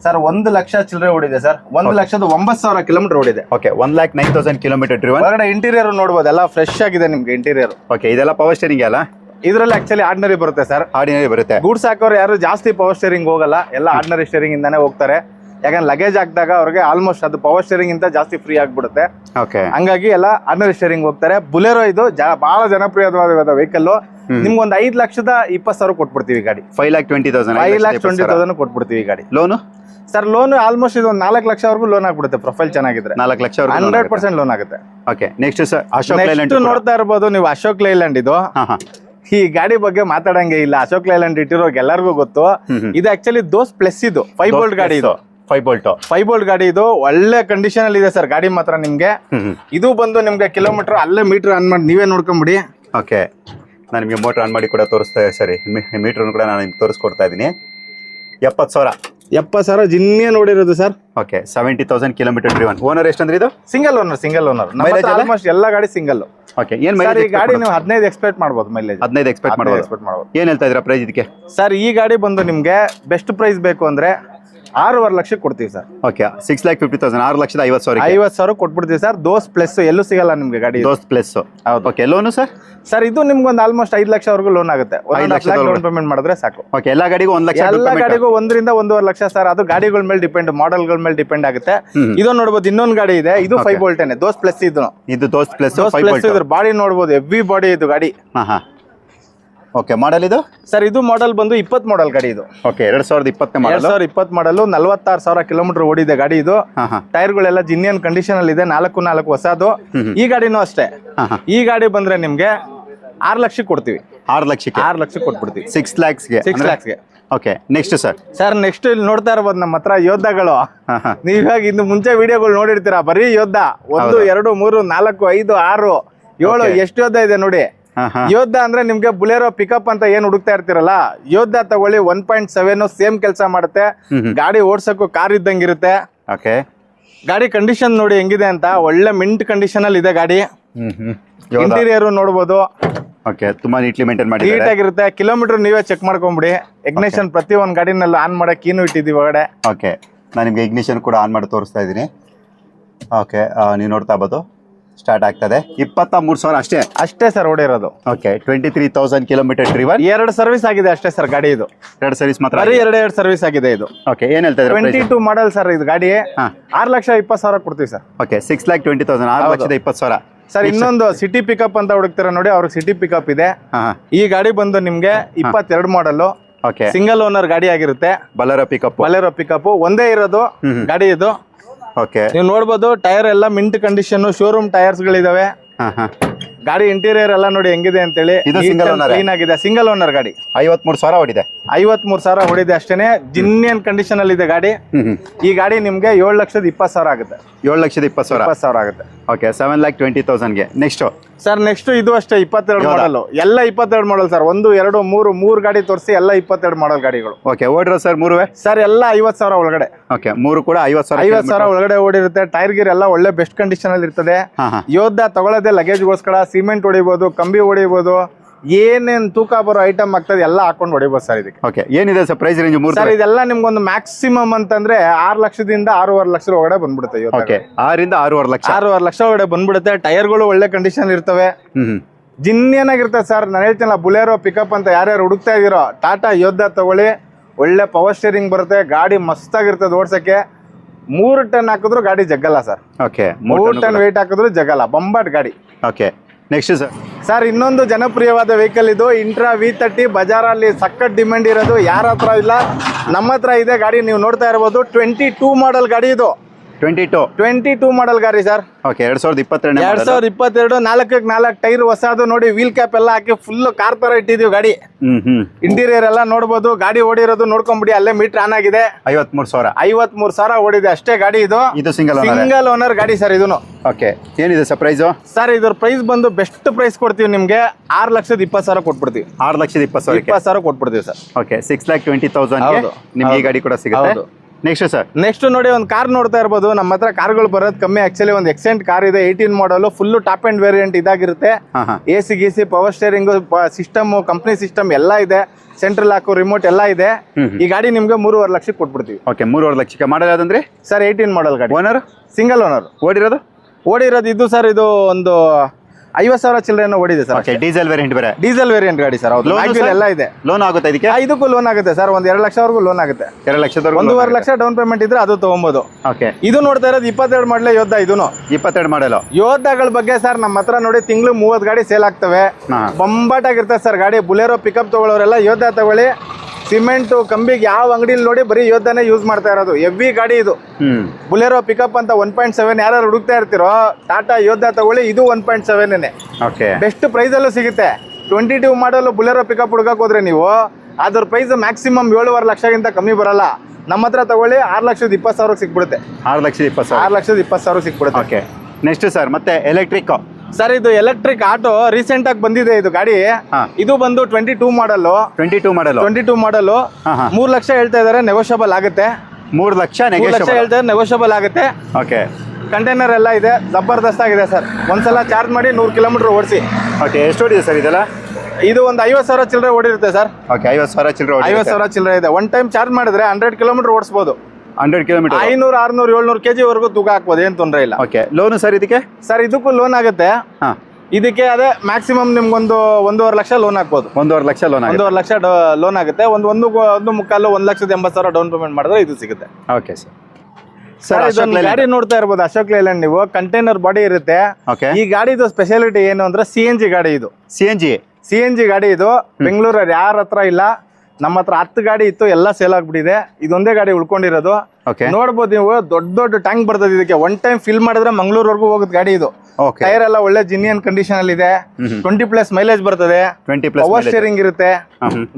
ಸರ್ ಒಂದು ಲಕ್ಷ ಚಿಲ್ಲರೆ ಓಡಿದೆ ಸರ್. ಒಂದು ಲಕ್ಷದ ಒಂಬತ್ತು ಸಾವಿರ ಕಿಲೋಮೀಟರ್ ಓಡಿದೆ okay one lakh nine thousand kilometre driven ಹೊರಗಡೆ ಇಂಟೀರಿಯರ್ ನೋಡ್ಬೋದು ಎಲ್ಲ ಫ್ರೆಶ್ ಆಗಿದೆ ನಿಮ್ಗೆ ಇಂಟೀರಿಯರ್ ಓಕೆ ಇದೆಲ್ಲ ಪವರ್ ಸ್ಟೇರಿಂಗ್ ಅಲ್ಲ? ಇದರಲ್ಲಿ ಆಕ್ಚುಲಿ ಆರ್ಡಿನರಿ ಬರುತ್ತೆ ಸರ್. ಆರ್ಡಿನರಿ ಬರುತ್ತೆ. ಗೂಡ್ಸ್ ಹಾಕೋರು ಯಾರು ಜಾಸ್ತಿ ಪವರ್ ಸ್ಟೇರಿಂಗ್ ಹೋಗಲ್ಲ ಎಲ್ಲ ಆರ್ಡಿನರಿ ಸ್ಟೇರಿಂಗ್ ಇಂದಾನೆ ಹೋಗ್ತಾರೆ. ಯಾಕಂದ್ರೆ ಲಗೇಜ್ ಹಾಕಿದಾಗ ಅವ್ರಿಗೆ ಆಲ್ಮೋಸ್ಟ್ ಅದು ಪವರ್ ಸ್ಟೇರಿಂಗ್ ಇಂತ ಜಾಸ್ತಿ ಫ್ರೀ ಆಗ್ಬಿಡುತ್ತೆ. ಓಕೆ ಹಂಗಾಗಿ ಎಲ್ಲ ಅನರ್ ಸ್ಟೇರಿಂಗ್ ಹೋಗ್ತಾರೆ. ಬುಲೆರೋ ಇದು ಜಾ- ಬಹಳ ಜನಪ್ರಿಯವಾದ ವೆಹಿಕಲ್ ನಿಮ್ಗೆ ಒಂದು ಐದು ಲಕ್ಷದ ಇಪ್ಪತ್ತು ಸಾವಿರ ಕೊಟ್ಬಿಡ್ತೀವಿ ಗಾಡಿ. Five lakh twenty thousand five lakh twenty thousand ಕೊಟ್ಬಿಡ್ತೀವಿ ಗಾಡಿ. ಲೋನು ಸರ್ ಲೋನ್ ಆಲ್ಮೋಸ್ಟ್ ಇದು ಒಂದು ನಾಲ್ಕು ಲಕ್ಷವರೆಗೂ ಲೋನ್ ಆಗ್ಬಿಡುತ್ತೆ. ಪ್ರೊಫೈಲ್ ಚೆನ್ನಾಗಿದ್ರೆ. ನಾಲ್ಕು ಲಕ್ಷ ಹಂಡ್ರೆಡ್ ಪರ್ಸೆಂಟ್ ಲೋನ್ ಆಗುತ್ತೆ. Okay next sir Ashok Leyland next ನೋಡ್ತಾ ಇರ್ಬೋದು ನೀವು ಅಶೋಕ್ ಲೈಲ್ಯಾಂಡ್ ಇದು. ಹಾ ಹಾ. ಈ ಗಾಡಿ ಬಗ್ಗೆ ಮಾತಾಡಂಗೆ ಇಲ್ಲ. ಅಶೋಕ್ ಲೈಲ್ಯಾಂಡ್ ಇಟ್ಟಿರೋರ್ಗೆ ಎಲ್ಲರಿಗೂ ಗೊತ್ತು. ಇದು ಆಕ್ಚುಲಿ ದೋಸ್ ಪ್ಲಸ್ ಇದು. ಫೈವ್ ಬೋಲ್ಟ್ ಗಾಡಿ ಇದು. ಫೈವ್ ಬೋಲ್ಟ್ ಫೈವ್ ಬೋಲ್ಟ್ ಗಾಡಿ ಇದು ಒಳ್ಳೆ ಕಂಡೀಷನ್ ಅಲ್ಲಿ ಇದೆ ಸರ್ ಗಾಡಿ ಮಾತ್ರ ನಿಮ್ಗೆ. ಇದು ಬಂದು ನಿಮ್ಗೆ ಕಿಲೋಮೀಟರ್ ಅಲ್ಲೇ ಮೀಟರ್ ಆನ್ ಮಾಡಿ ನೀವೇ ನೋಡ್ಕೊಂಬಿಡಿ. ಓಕೆ ನಾನು ನಿಮಗೆ ಮೋಟರ್ ಆನ್ ಮಾಡಿ ಕೂಡ ತೋರಿಸ್ತಾ ಸರಿ ಮೀಟರ್ ಕೂಡ ನಾನು ನಿಮ್ಗೆ ತೋರಿಸ್ಕೊಡ್ತಾ ಇದ್ದೀನಿ. ಎಪ್ಪತ್ತು ಸಾವಿರ. ಎಪ್ಪತ್ತು ಸಾವಿರ ಜಿನ್ನೇ ನೋಡಿರೋದು sir okay seventy thousand kilometre driven owner ಎಷ್ಟಂದ್ರೆ ಇದು? Single owner single owner mileage ಎಲ್ಲ? ಆಲ್ಮೋಸ್ಟ್ ಎಲ್ಲ ಗಾಡಿ ಸಿಂಗಲ್ ಓಕೆ ಏನು ಮೈಲೇಜ್ ಈ ಗಾಡಿ ನೀವು ಹದಿನೈದು ಎಕ್ಸ್ಪೆಕ್ಟ್ ಮಾಡ್ಬೋದು ಮೈಲೇಜ್ ಹದಿನೈದು ಎಕ್ಸ್ಪೆಕ್ಟ್ ಮಾಡ್ಬೋದು. ಎಕ್ಸ್ಪೆಕ್ಟ್ ಮಾಡ್ಬೋದು. ಏನು ಹೇಳ್ತಾ ಇದ್ದೀರಾ ಪ್ರೈಸ್ ಇದಕ್ಕೆ? ಸರ್ ಈ ಗಾಡಿ ಬಂದು ನಿಮ್ಗೆ ಬೆಸ್ಟ್ ಪ್ರೈಸ್ ಬೇಕು ಅಂದ್ರೆ ಆರೂವರೆ ಲಕ್ಷ ಕೊಡ್ತೀವಿ sir. Okay six lakh fifty thousand ಆರು ಲಕ್ಷದ ಐವತ್ತು ಸಾವಿರ ಐವತ್ತು ಸಾವಿರ ಕೊಟ್ಬಿಡ್ತೀವಿ ಸರ್. ದೋಸ್ ಪ್ಲಸ್ ಎಲ್ಲೂ ಸಿಗಲ್ಲ ನಿಮ್ಗೆ ಗಾಡಿ. ದೋಸ್ ಪ್ಲಸ್. ಹೌದು. Okay loan sir? ಸರ್ ಇದು ನಿಮ್ಗೆ ಒಂದು ಆಲ್ಮೋಸ್ಟ್ ಐದು ಲಕ್ಷವರೆಗೂ ಲೋನ್ ಆಗುತ್ತೆ. ಐದು ಒಂದು ಲಕ್ಷ ಲೋನ್ ಪೇಮೆಂಟ್ ಮಾಡಿದ್ರೆ ಸಾಕು. ಓಕೆ ಎಲ್ಲ ಗಾಡಿಗೂ ಒಂದು ಲಕ್ಷ ಎಲ್ಲ ಗಾಡಿಗೂ ಒಂದರಿಂದ ಒಂದೂವರೆ ಲಕ್ಷ ಸರ್. ಅದು ಗಾಡಿಗಳ ಮೇಲೆ ಡಿಪೆಂಡ್ ಮಾಡೆಲ್ಗಳ ಮೇಲೆ ಡಿಪೆಂಡ್ ಆಗುತ್ತೆ. ಇದು ನೋಡ್ಬೋದು ಇನ್ನೊಂದು ಗಾಡಿ ಇದೆ. ಇದು ಫೈವ್ ಬೋಲ್ಟೇನೆ ದೋಸ್ ಪ್ಲಸ್ ಇದು. ಇದು ದೋಸ್ ಪ್ಲಸ್ ದೋಸ್ ಪ್ಲಸ್ ಇದ್ರ ಬಾಡಿ ನೋಡ್ಬೋದು ಹೆವಿ ಬಾಡಿ ಇದು ಗಾಡಿ. ಹಾಂ ಹಾಂ ಓಕೆ ಮಾಡಲ್ ಇದು? ಸರ್ ಇದು ಮಾಡೆಲ್ ಬಂದು ಇಪ್ಪತ್ ಮಾಡೆಲ್ ಗಾಡಿ ಇದು. ಓಕೆ ಎರಡು ಸಾವಿರದ ಇಪ್ಪತ್ತನೇ ಎರಡ್ ಮಾಡಲ್ ಸಾವಿರ ಇಪ್ಪತ್ ಮಾಡಲು ನಲ್ವತ್ತಾರು ಸಾವಿರ ಕಿಲೋಮೀಟರ್ ಓಡಿದೆ ಗಾಡಿ ಇದು. ಹಾಂ ಟೈರ್ಗಳೆಲ್ಲ ಜಿನ್ನಿಯನ್ ಕಂಡೀಷನ್ ಅಲ್ಲಿ ಇದೆ ನಾಲ್ಕು ನಾಲ್ಕು ಹೊಸದು. ಈ ಗಾಡಿನೂ ಅಷ್ಟೇ. ಈ ಗಾಡಿ ಬಂದ್ರೆ ನಿಮ್ಗೆ ಆರು ಲಕ್ಷಕ್ಕೆ ಕೊಡ್ತೀವಿ. ಆರು ಲಕ್ಷಕ್ಕೆ? ಆರು ಲಕ್ಷಕ್ಕೆ ಕೊಟ್ಬಿಡ್ತೀವಿ. ಸಿಕ್ಸ್ ಲ್ಯಾಕ್ಸ್ಗೆ six ಲ್ಯಾಕ್ಸ್ಗೆ okay next sir sir next ಇಲ್ಲಿ ನೋಡ್ತಾ ಇರ್ಬೋದು ನಮ್ಮ ಹತ್ರ ಯೋಧಗಳು ನೀವಾಗ ಇನ್ನು ಮುಂಚೆ ವಿಡಿಯೋಗಳು ನೋಡಿರ್ತೀರಾ? ಬರೀ ಯೋಧ ಒಂದು ಎರಡು ಮೂರು ನಾಲ್ಕು ಐದು ಆರು ಏಳು. ಎಷ್ಟು ಯೋಧ ಇದೆ ನೋಡಿ. ಯೋಧ ಅಂದ್ರೆ ನಿಮ್ಗೆ ಬುಲೆರೋ ಪಿಕಪ್ ಅಂತ ಏನ್ ಹುಡುಕ್ತಾ ಇರ್ತೀರಲ್ಲ ಯೋಧ ತಗೊಳ್ಳಿ ಒನ್ ಪಾಯಿಂಟ್ ಸೆವೆನ್ ಸೇಮ್ ಕೆಲಸ ಮಾಡುತ್ತೆ. ಗಾಡಿ ಓಡ್ಸಕ್ಕೂ ಕಾರ್ ಇದ್ದಂಗಿರುತ್ತೆ ಓಕೆ ಗಾಡಿ ಕಂಡೀಷನ್ ನೋಡಿ ಹೆಂಗಿದೆ ಅಂತ ಒಳ್ಳೆ ಮಿಂಟ್ ಕಂಡೀಷನ್ ಅಲ್ಲಿ ಇದೆ ಗಾಡಿ. ಇಂಟೀರಿಯರ್ ನೋಡ್ಬೋದು. ಓಕೆ ತುಂಬಾ ನೀಟ್ಲಿ ಮೇಂಟೈನ್ ಮಾಡಿದ್ದಾರೆ. ನೀಟ್ ಆಗಿರುತ್ತೆ. ಕಿಲೋಮೀಟರ್ ನೀವೇ ಚೆಕ್ ಮಾಡ್ಕೊಂಬಿಡಿ. ಎಗ್ನೇಷನ್ ಪ್ರತಿ ಒಂದ್ ಗಾಡಿನಲ್ಲಿ ಆನ್ ಮಾಡಕ್ ಕೀನು ಇಟ್ಟಿದೀವಿ ಒಳಗಡೆ. ಓಕೆ ನಾನು ನಿಮಗೆ ಇಗ್ನಿಷನ್ ಕೂಡ ಆನ್ ಮಾಡಿ ತೋರಿಸ್ತಾ ಇದ್ದೀನಿ. ಓಕೆ ನೀವು ನೋಡ್ತಾ ಇರ್ಬೋದು ಸ್ಟಾರ್ಟ್ ಆಗ್ತದೆ. ಇಪ್ಪತ್ತ ಮೂರು ಸಾವಿರ ಅಷ್ಟೇ? ಅಷ್ಟೇ sir ಓಡಿರೋದು. Okay twenty three thousand kilometre driver ಎರಡು ಸರ್ವಿಸ್ ಆಗಿದೆ ಅಷ್ಟೇ ಸರ್ ಗಾಡಿ ಇದು. ಎರಡು ಸರ್ವಿಸ್ ಮಾತ್ರ ಬರೀ ಎರಡು ಎರಡು ಸರ್ವಿಸ್ ಆಗಿದೆ ಇದು. ಓಕೆ ಏನ್ ಹೇಳ್ತಾ ಟ್ವೆಂಟಿ ಟು ಮಾಡಲ್ ಸರ್ ಇದು ಗಾಡಿ ಆರು ಲಕ್ಷ ಇಪ್ಪತ್ತು ಸಾವಿರ ಕೊಡ್ತೀವಿ sir okay six lakh twenty thousand ಆರು. ಲಕ್ಷದ ಇಪ್ಪತ್ತು ಸಾವಿರ. ಸರ್ ಇನ್ನೊಂದು ಸಿಟಿ ಪಿಕಪ್ ಅಂತ ಹುಡುಕ್ತೀರ ನೋಡಿ ಅವ್ರಿಗೆ ಸಿಟಿ ಪಿಕಪ್ ಇದೆ. ಈ ಗಾಡಿ ಬಂದು ನಿಮ್ಗೆ ಇಪ್ಪತ್ತೆರಡು ಮಾಡಲು ಓಕೆ ಸಿಂಗಲ್ ಓನರ್ ಗಾಡಿ ಆಗಿರುತ್ತೆ. ಬಲರ ಪಿಕಪ್ ಬಲೆರೋ ಪಿಕಪ್ ಒಂದೇ ಇರೋದು. ಗಾಡಿ ಇದು. ಓಕೆ ನೀವು ನೋಡ್ಬೋದು ಟೈರ್ ಎಲ್ಲ ಮಿಂಟ್ ಕಂಡೀಷನ್ ಶೋರೂಮ್ ಟೈರ್ಸ್ ಗಳಿದಾವೆ. ಗಾಡಿ ಇಂಟೀರಿಯರ್ ಎಲ್ಲ ನೋಡಿ ಹೆಂಗಿದೆ ಅಂತೇಳಿ. ಇದು ಸಿಂಗಲ್ ಓನರ್ ಕ್ಲೀನ್ ಆಗಿದೆ. ಸಿಂಗಲ್ ಓನರ್ ಗಾಡಿ. ಐವತ್ಮೂರು ಸಾವಿರ ಹೊಡಿದೆ ಐವತ್ ಮೂರ್ ಸಾವಿರ ಹೊಡಿದೆ ಅಷ್ಟೇನೆ. ಜಿನ್ನಿಯನ್ ಕಂಡೀಷನ್ ಅಲ್ಲಿ ಇದೆ ಗಾಡಿ ಈ ಗಾಡಿ ನಿಮ್ಗೆ ಏಳು ಲಕ್ಷದ ಇಪ್ಪತ್ತು ಸಾವಿರ ಆಗುತ್ತೆ. ಏಳು ಲಕ್ಷದ ಇಪ್ಪತ್ತು ಸಾವಿರ? ಇಪ್ಪತ್ತು ಸಾವಿರ ಆಗುತ್ತೆ. ಓಕೆ ಸೆವೆನ್ ಲ್ಯಾಕ್ ಟ್ವೆಂಟಿ ತೌಸಂಡ್ಗೆ ನೆಕ್ಸ್ಟು ಸರ್ ನೆಕ್ಸ್ಟ್ ಇದು ಅಷ್ಟೇ ಇಪ್ಪತ್ತೆರಡು? ಮಾಡಲ್ ಎಲ್ಲ ಇಪ್ಪತ್ತೆರಡು ಮಾಡಲ್ ಸರ್ ಒಂದು ಎರಡು ಮೂರು ಮೂರು ಗಾಡಿ ತೋರಿಸಿ ಎಲ್ಲ ಇಪ್ಪತ್ತೆರಡು ಮಾಡಲ್ ಗಾಡಿಗಳು. ಓಕೆ ಓಡಿರೋ ಸರ್ ಮೂರುವೆ? ಸರ್ ಎಲ್ಲ ಐವತ್ತು ಸಾವಿರ ಒಳಗಡೆ. ಓಕೆ ಮೂರು ಕೂಡ ಐವತ್ತು ಸಾವಿರ ಐವತ್ ಸಾವಿರ ಒಳಗಡೆ ಓಡಿರುತ್ತೆ. ಟೈರ್ ಗೀರ್ ಎಲ್ಲ ಒಳ್ಳೆ ಬೆಸ್ಟ್ ಕಂಡೀಷನ್ ಅಲ್ಲಿ ಇರ್ತದೆ. ಯೋಧ ತಗೊಳ್ಳೋದೇ ಲಗೇಜ್ಗೋಸ್ಕರ ಸಿಮೆಂಟ್ ಹೊಡಿಬೋದು ಕಂಬಿ ಹೊಡಿಬೋದು. ಏನೇನ್ ತೂಕ ಬರೋ ಐಟಮ್ ಆಗ್ತದೆ ಎಲ್ಲ ಹಾಕೊಂಡು ಹೊಡಿಬೋದು ಸರ್ ಇದಕ್ಕೆ. ಓಕೆ ಏನಿದೆ ಸರ್ ಪ್ರೈಸ್ ರೇಂಜ್ ಮೂರು ಸರ್ ಇದೆಲ್ಲ ನಿಮ್ಗೊಂದು ಮ್ಯಾಕ್ಸಿಮಮ್ ಅಂತಂದ್ರೆ ಆರು ಲಕ್ಷದಿಂದ ಆರೂವರೆ ಲಕ್ಷ ಒಳಗಡೆ ಬಂದ್ಬಿಡುತ್ತೆ ಓಕೆ ಆರಿಂದ ಆರೂವರೆ ಲಕ್ಷ. ಆರೂವರೆ ಲಕ್ಷ ಒಳಗಡೆ ಬಂದ್ಬಿಡುತ್ತೆ. ಟೈರ್ಗಳು ಒಳ್ಳೆ ಕಂಡೀಷನ್ ಇರ್ತವೆ. ಜಿನ್ ಜಿನ್ನೇನಾಗಿರ್ತದೆ ಸರ್ ನಾನು ಹೇಳ್ತೀನಲ್ಲ ಬುಲೆರೋ ಪಿಕಪ್ ಅಂತ ಯಾರ್ಯಾರು ಹುಡುಕ್ತಾ ಇದೀರೋ ಟಾಟಾ ಯೋಧ ತಗೊಳ್ಳಿ. ಒಳ್ಳೆ ಪವರ್ ಸ್ಟೇರಿಂಗ್ ಬರುತ್ತೆ ಗಾಡಿ ಮಸ್ತಾಗಿರ್ತದೆ ಓಡ್ಸಕ್ಕೆ. ಮೂರು ಟನ್ ಹಾಕಿದ್ರು ಗಾಡಿ ಜಗ್ಗಲ್ಲ ಸರ್ ಓಕೆ ಮೂರು ಟನ್ ವೆಯ್ಟ್ ಹಾಕಿದ್ರು ಜಗ್ಗಲ್ಲ ಬಂಬಾಟ್ ಗಾಡಿ. ಓಕೆ ನೆಕ್ಸ್ಟ್ ಸರ್ ಸರ್ ಇನ್ನೊಂದು ಜನಪ್ರಿಯವಾದ ವೆಹಿಕಲ್ ಇದು. ಇಂಟ್ರಾ ವಿ ತರ್ಟಿ ಬಜಾರಲ್ಲಿ ಸಕ್ಕತ್ ಡಿಮ್ಯಾಂಡ್ ಇರೋದು. ಯಾರ ಹತ್ರ ಇಲ್ಲ? ನಮ್ಮ ಹತ್ರ ಇದೆ ಗಾಡಿ, ನೀವು ನೋಡ್ತಾ ಇರ್ಬೋದು. ಟ್ವೆಂಟಿ ಟೂ ಮಾಡಲ್ ಗಾಡಿ ಇದು. Twenty two twenty two model ಗಾಡಿ ಸರ್ ಓಕೆ ಎರಡ್ ಸಾವಿರದ ಇಪ್ಪತ್ತೆರಡು ಎರಡ್ ಸಾವಿರದ ಇಪ್ಪತ್ತೆರಡು ನಾಲ್ಕಕ್ಕೆ ನಾಲ್ಕು ಟೈರ್ ಹೊಸದು ನೋಡಿ ವೀಲ್ ಕ್ಯಾಪ್ ಎಲ್ಲ ಹಾಕಿ ಫುಲ್ ಕಾರ್ ತರ ಇಟ್ಟಿದೀವಿ ಗಾಡಿ. ಹ್ಮ್ ಇಂಟೀರಿಯರ್ ಎಲ್ಲ ನೋಡ್ಬೋದು ಗಾಡಿ ಓಡಿರೋದು ನೋಡ್ಕೊಂಡ್ಬಿಡಿ ಅಲ್ಲೇ ಮೀಟರ್ ಆನ್ ಆಗಿದೆ. ಐವತ್ಮೂರು ಸಾವಿರ. ಐವತ್ ಮೂರ್ ಸಾವಿರ ಓಡಿದೆ ಅಷ್ಟೇ ಗಾಡಿ ಇದು. ಇದು ಸಿಂಗಲ್ ಓನರ್ ಸಿಂಗಲ್ ಓನರ್ ಗಾಡಿ ಸರ್ ಇದನ್ನು ಓಕೆ ಏನಿದೆ ಸರ್ ಪ್ರೈಸ್ ಸರ್ ಇದ್ರ ಪ್ರೈಸ್ ಬಂದು ಬೆಸ್ಟ್ ಪ್ರೈಸ್ ಕೊಡ್ತೀವಿ ನಿಮ್ಗೆ. ಆರ್ ಲಕ್ಷದ ಇಪ್ಪತ್ತು ಸಾವಿರ ಕೊಟ್ಬಿಡ್ತೀವಿ. ಆರ್ ಲಕ್ಷದ ಇಪ್ಪತ್ತು ಸಾವಿರ ಇಪ್ಪತ್ತು ಸಾವಿರ ಕೊಟ್ಬಿಡ್ತೀವಿ sir okay six lakh twenty thousand ನಿಮ್ಗೆ ಈ ಗಾಡಿ ಕೂಡ ಸಿಗುತ್ತೆ. ನೆಕ್ಸ್ಟ್ ಸರ್ ನೆಕ್ಸ್ಟ್ ನೋಡಿ ಒಂದು ಕಾರ್ ನೋಡ್ತಾ ಇರ್ಬೋದು. ನಮ್ಮ ಹತ್ರ ಕಾರ್ಗಳು ಬರೋದು ಕಮ್ಮಿ. ಆಕ್ಚುಲಿ ಒಂದು ಎಕ್ಸೆಂಟ್ ಕಾರ್ ಇದೆ. Eighteen model full top and variant ಇದಾಗಿರುತ್ತೆ. ಎ ಸಿ ಗಿ C power steering system company system ಎಲ್ಲ ಇದೆ. ಸೆಂಟ್ರಲ್ ಹಾಕು ರಿಮೋಟ್ ಎಲ್ಲ ಇದೆ. ಈ ಗಾಡಿ ನಿಮ್ಗೆ ಮೂರುವರೆ ಲಕ್ಷಕ್ಕೆ ಕೊಟ್ಬಿಡ್ತೀವಿ. ಓಕೆ ಮೂರುವರೆ ಲಕ್ಷಕ್ಕೆ ಮಾಡಲ್ ಯಾವ್ದಂದ್ರೆ? ಸರ್ ಏಯ್ಟೀನ್ ಮಾಡಲ್ ಗಾಡಿ. ಓನರ್ ಸಿಂಗಲ್ ಓನರ್ ಓಡಿರೋದು? ಓಡಿರೋದು ಇದು ಸರ್ ಇದು ಒಂದು ಐವತ್ತು ಸಾವಿರ ಚಿಲ್ಲರೆನೋ ಓಡಿದೆ ಸರ್ ಡೀಸೆಲ್ ವೇರಿಯಂಟ್ ಬೇರೆ. ಡೀಸೆಲ್ ವೇರಿಯಂಟ್ ಗಾಡಿ ಸರ್ ಹೌದು. ಎಲ್ಲ ಇದೆ. ಲೋನ್ ಆಗುತ್ತೆ ಇದಕ್ಕೆ? ಇದಕ್ಕೂ ಲೋನ್ ಆಗುತ್ತೆ ಸರ್ ಒಂದ್ ಎರಡು ಲಕ್ಷವರೆಗೂ ಲೋನ್ ಆಗುತ್ತೆ. ಎರಡು ಲಕ್ಷದವರೆಗೂ ಒಂದೂವರೆ ಲಕ್ಷ ಡೌನ್ ಪೇಮೆಂಟ್ ಇದ್ರೆ ಅದು ತಗೊಬಹುದು ಓಕೆ ಇದು ನೋಡ್ತಾ ಇರೋದು ಇಪ್ಪತ್ತೆರಡು ಮಾಡಲೇ ಯೋಧ ಇದೂನು. ಇಪ್ಪತ್ತೆರಡು ಮಾಡಲು ಯೋಧಗಳ ಬಗ್ಗೆ ಸರ್ ನಮ್ಮ ಹತ್ರ ನೋಡಿ ತಿಂಗಳು ಮೂವತ್ತು ಗಾಡಿ ಸೇಲ್ ಆಗ್ತವೆ. ಬೊಂಬಾಟ್ ಆಗಿರ್ತದೆ ಸರ್ ಗಾಡಿ. ಬುಲೆರೋ ಪಿಕಪ್ ತಗೊಳ್ಳೋರೆಲ್ಲ ಯೋಧ ತಗೊಳ್ಳಿ. ಸಿಮೆಂಟು ಕಂಬಿಗೆ ಯಾವ ಅಂಗಡಿಲಿ ನೋಡಿ ಬರೀ ಯೋಧನೇ ಯೂಸ್ ಮಾಡ್ತಾ ಇರೋದು. ಎವ್ವಿ ಗಾಡಿ ಇದು. ಬುಲೆರೋ ಪಿಕಪ್ ಅಂತ ಒನ್ ಪಾಯಿಂಟ್ ಸೆವೆನ್ ಯಾರು ಹುಡುಕ್ತಾ ಇರ್ತಿರೋ ಟಾಟಾ ಯೋಧ ತಗೊಳ್ಳಿ ಇದು one point seven okay price ಅಲ್ಲೂ ಸಿಗುತ್ತೆ. ಟ್ವೆಂಟಿ ಟೂ ಮಾಡಲು ಬುಲೆರೋ ಪಿಕಪ್ ಹುಡುಕಕ್ಕೆ ಹೋದ್ರೆ ನೀವು ಅದ್ರ ಪ್ರೈಸ್ ಮ್ಯಾಕ್ಸಿಮಮ್ ಏಳುವರೆ ಲಕ್ಷಗಿಂತ ಕಮ್ಮಿ ಬರಲ್ಲ. ನಮ್ಮ ಹತ್ರ ತಗೊಳ್ಳಿ ಆರು ಲಕ್ಷದ ಇಪ್ಪತ್ತು ಸಾವಿರಕ್ಕೆ ಸಿಕ್ಬಿಡುತ್ತೆ. ಆರು ಲಕ್ಷದ ಇಪ್ಪತ್ತು ಸಾವಿರ. ಆರು ಲಕ್ಷದ ಇಪ್ಪತ್ತು ಸಾವಿರ ಸಿಕ್ಬಿಡುತ್ತೆ. ಓಕೆ ನೆಕ್ಸ್ಟ್ ಸರ್ ಮತ್ತೆ ಎಲೆಕ್ಟ್ರಿಕ್ ಸರ್ ಇದು ಎಲೆಕ್ಟ್ರಿಕ್ ಆಟೋ ರೀಸೆಂಟ್ ಆಗಿ ಬಂದಿದೆ ಇದು ಗಾಡಿ. ಇದು ಬಂದು twenty two model twenty two model twenty two model. ಮೂರ್ ಲಕ್ಷ ಹೇಳ್ತಾ ಇದಾರೆ ನೆಗೋಷಿಯಬಲ್ ಆಗುತ್ತೆ. ಮೂರು ಲಕ್ಷ ಲಕ್ಷ ಹೇಳ್ತಾರೆ ಹೇಳ್ತಾ ನೆಗೋಷಿಯಬಲ್ ಆಗುತ್ತೆ. ಓಕೆ ಕಂಟೈನರ್ ಎಲ್ಲ ಇದೆ ಜಬರ್ದಸ್ತ್ ಆಗಿದೆ ಸರ್. ಒಂದ್ಸಲ ಚಾರ್ಜ್ ಮಾಡಿ ನೂರು ಕಿಲೋಮೀಟರ್ ಓಡಿಸಿ. ಓಕೆ ಎಷ್ಟು ಓಡಿದೆ ಸರ್ ಇದೆಲ್ಲ? ಇದು ಒಂದು ಐವತ್ತು ಸಾವಿರ ಚಿಲ್ಲರೆ ಓಡಿರುತ್ತೆ ಸರ್. ಓಕೆ ಐವತ್ತು ಸಾವಿರ ಚಿಲ್ಲರೆ ಐವತ್ತು ಸಾವಿರ ಚಿಲ್ಲರೆ ಇದೆ. ಒನ್ ಟೈಮ್ ಚಾರ್ಜ್ ಮಾಡಿದ್ರೆ ಹಂಡ್ರೆಡ್ ಕಿಲೋಮೀಟರ್ ಓಡಿಸ್ಬೋದು. ಹಂಡ್ರೆಡ್ ಕಿಲೋಮೀಟರ್ ಐನೂರು ಆರ್ನೂರು ಏಳ್ನೂರು ಕೆಜಿ ವರೆಗೂ ತೂಕ ಹಾಕ್ಬೋದು ಏನು ತೊಂದರೆ ಇಲ್ಲ. ಓಕೆ ಲೋನು ಸರ್ ಇದಕ್ಕೆ? ಸರ್ ಇದಕ್ಕೂ ಲೋನ್ ಆಗುತ್ತೆ. ಹಾಂ. ಇದಕ್ಕೆ ಅದೇ ಮ್ಯಾಕ್ಸಿಮಮ್ ನಿಮ್ಗೊಂದು ಒಂದೂವರೆ ಲಕ್ಷ ಲೋನ್ ಹಾಕ್ಬೋದು. ಒಂದೂವರೆ ಲಕ್ಷ ಲೋನ್ ಒಂದೂವರೆ ಲಕ್ಷ ಲೋನ್ ಆಗುತ್ತೆ. ಒಂದು ಒಂದು ಒಂದು ಮುಕ್ಕಾಲು ಒಂದು ಲಕ್ಷದ ಎಂಬತ್ತು ಸಾವಿರ ಡೌನ್ ಪೇಮೆಂಟ್ ಮಾಡಿದ್ರೆ ಇದು ಸಿಗುತ್ತೆ. ಓಕೆ ಸರ್ ಸರ್ ಇದೊಂದು ಗಾಡಿ ನೋಡ್ತಾ ಇರ್ಬೋದು ಅಶೋಕ್ ಲೈಲ್ಯಾಂಡ್ ನೀವು. ಕಂಟೈನರ್ ಬಾಡಿ ಇರುತ್ತೆ. ಓಕೆ ಈ ಗಾಡಿದು ಸ್ಪೆಷಾಲಿಟಿ ಏನು ಅಂದ್ರೆ ಸಿ ಎನ್ ಜಿ ಗಾಡಿ ಇದು. C N G C N G ಗಾಡಿ ಇದು. ಬೆಂಗಳೂರಲ್ಲಿ ಯಾರ ಹತ್ರ ಇಲ್ಲ. ನಮ್ಮ ಹತ್ರ ಹತ್ತು ಗಾಡಿ ಇತ್ತು ಎಲ್ಲ ಸೇಲ್ ಆಗ್ಬಿಟ್ಟಿದೆ. ಇದೊಂದೇ ಗಾಡಿ ಉಳ್ಕೊಂಡಿರೋದು. ಓಕೆ ನೋಡ್ಬೋದು ನೀವು ದೊಡ್ಡ ದೊಡ್ಡ ಟ್ಯಾಂಕ್ ಬರ್ತದೆ ಇದಕ್ಕೆ. ಒನ್ ಟೈಮ್ ಫಿಲ್ ಮಾಡಿದ್ರೆ ಮಂಗಳೂರ್ವರೆಗೂ ಹೋಗುತ್ತೆ ಗಾಡಿ ಇದು. ಟೈರ್ ಎಲ್ಲ ಒಳ್ಳೆ ಜಿನಿಯನ್ ಕಂಡೀಷನ್ ಅಲ್ಲಿ ಇದೆ. ಟ್ವೆಂಟಿ ಪ್ಲಸ್ ಮೈಲೇಜ್ ಬರ್ತದೆ. ಟ್ವೆಂಟಿ ಪ್ಲಸ್ ಪವರ್ ಸ್ಟೇರಿಂಗ್ ಇರುತ್ತೆ.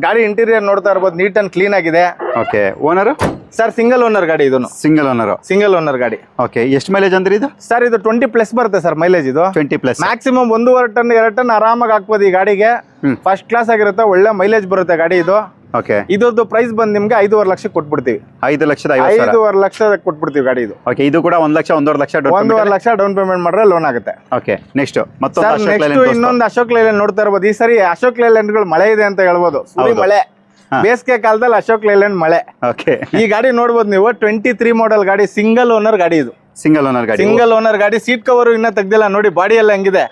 ಗಾಡಿ ಇಂಟೀರಿಯರ್ ನೋಡ್ತಾ ಇರ್ಬೋದು ನೀಟ್ ಅಂಡ್ ಕ್ಲೀನ್ ಆಗಿದೆ. Okay owner sir single owner ಗಾಡಿ ಇದನ್ನು ಸಿಂಗಲ್ ಓನರ್ ಸಿಂಗಲ್ ಓನರ್ ಗಾಡಿ. ಓಕೆ ಎಷ್ಟು ಮೈಲೇಜ್ ಅಂದ್ರೆ ಇದು? ಸರ್ ಇದು ಟ್ವೆಂಟಿ ಪ್ಲಸ್ ಬರುತ್ತೆ ಸರ್ ಮೈಲೇಜ್ ಇದು. ಟ್ವೆಂಟಿ ಪ್ಲಸ್ ಮ್ಯಾಕ್ಸಿಮಮ್ ಒಂದೂವರೆ ಟನ್ ಎರಡು ಟನ್ ಆರಾಮಾಗಿ ಹಾಕ್ಬೋದು ಈ ಗಾಡಿಗೆ. ಫಸ್ಟ್ ಕ್ಲಾಸ್ ಆಗಿರುತ್ತೆ ಒಳ್ಳೆ ಮೈಲೇಜ್ ಬರುತ್ತೆ ಗಾಡಿ ಇದು. ಓಕೆ ಇದ್ರದ್ದು ಪ್ರೈಸ್ ಬಂದು ನಿಮ್ಗೆ ಐದೂವರೆ ಲಕ್ಷ ಕೊಟ್ಬಿಡ್ತೀವಿ. ಐದು ಲಕ್ಷದ ಐದೂವರೆ ಲಕ್ಷ ಕೊಟ್ಬಿಡ್ತೀವಿ ಗಾಡಿ ಇದು. ಓಕೆ ಇದು ಕೂಡ ಒಂದ್ ಲಕ್ಷ ಒಂದೂವರೆ ಲಕ್ಷ ಒಂದೂವರೆ ಲಕ್ಷ ಡೌನ್ ಪೇಮೆಂಟ್ ಮಾಡಿದ್ರೆ ಲೋನ್ ಆಗುತ್ತೆ. ಓಕೆ ನೆಕ್ಸ್ಟ್ ಮತ್ತೊಂದು. ಇನ್ನೊಂದು ಅಶೋಕ್ ಲೈಲ್ಯಾಂಡ್ ನೋಡ್ತಾ ಇರ್ಬೋದು. ಈ ಸರಿ ಅಶೋಕ್ ಲೈಲ್ಯಾಂಡ್ಗಳು ಮಳೆ ಇದೆ ಅಂತ ಹೇಳ್ಬೋದು. ಮಳೆ. ಬೇಸಿಗೆ ಕಾಲದಲ್ಲಿ ಅಶೋಕ್ ಲೈಲ್ಯಾಂಡ್ ಮಳೆ. ಓಕೆ ಈ ಗಾಡಿ ನೋಡ್ಬೋದು ನೀವು ಟ್ವೆಂಟಿ ತ್ರೀ ಮಾಡೆಲ್ ಗಾಡಿ ಸಿಂಗಲ್ ಓನರ್ ಗಾಡಿ ಇದು. ಸಿಂಗಲ್ ಓನರ್ ಗಾಡಿ. ಸಿಂಗಲ್ ಓನರ್ ಗಾಡಿ ಸೀಟ್ ಕವರ್ ಇನ್ನ ತೆಗ್ದಿಲ್ಲ. ನೋಡಿ ಬಾಡಿ ಎಲ್ಲ ಹೆಂಗಿದೆ.